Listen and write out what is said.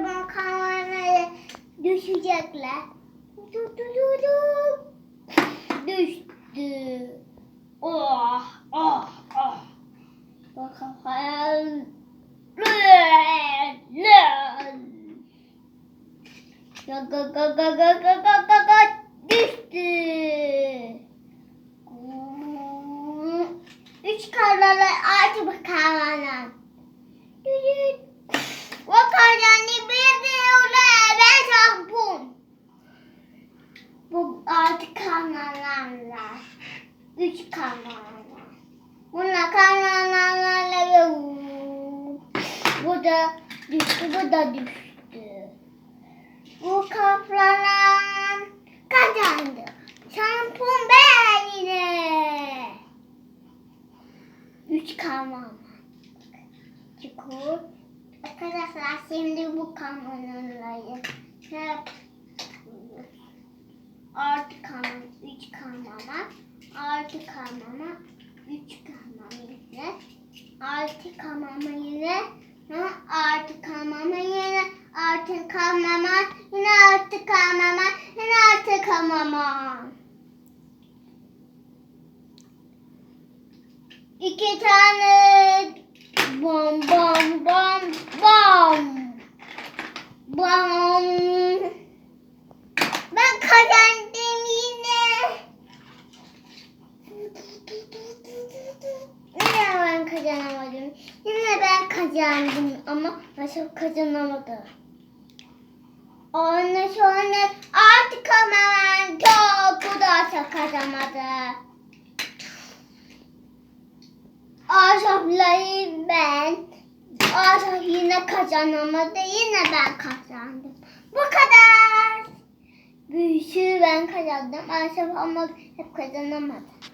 Acaba kameraya düşecekler. Du. Düştü. Oh, oh, oh. Bakalım. Ga ga ga ga düştü. Üç kanalı artı bakalım. üç kanallar. Bunlar kanallarla bu da düştü, bu da düştü. Bu kaplanan kazandı. Şampiyon ben yine. Üç kanal. Çukur. Arkadaşlar şimdi bu kanalları hep artı kanal, üç kanal var. 6 kamama 3 kamama ile 6 kamama ile artı kamama yine artı kamama yine artı kamama yine artı kamama. İki tane bom bom bom bom. Bom. Ben kazandım. Kazanamadım. Yine ben kazandım ama nasıl kazanamadım. Ondan sonra artık ben çok da kazanamadı. Asaf'layı ben. Asaf yine kazanamadı. Yine ben kazandım. Bu kadar. Büyüsü ben kazandım. Asaf ama hep kazanamadı.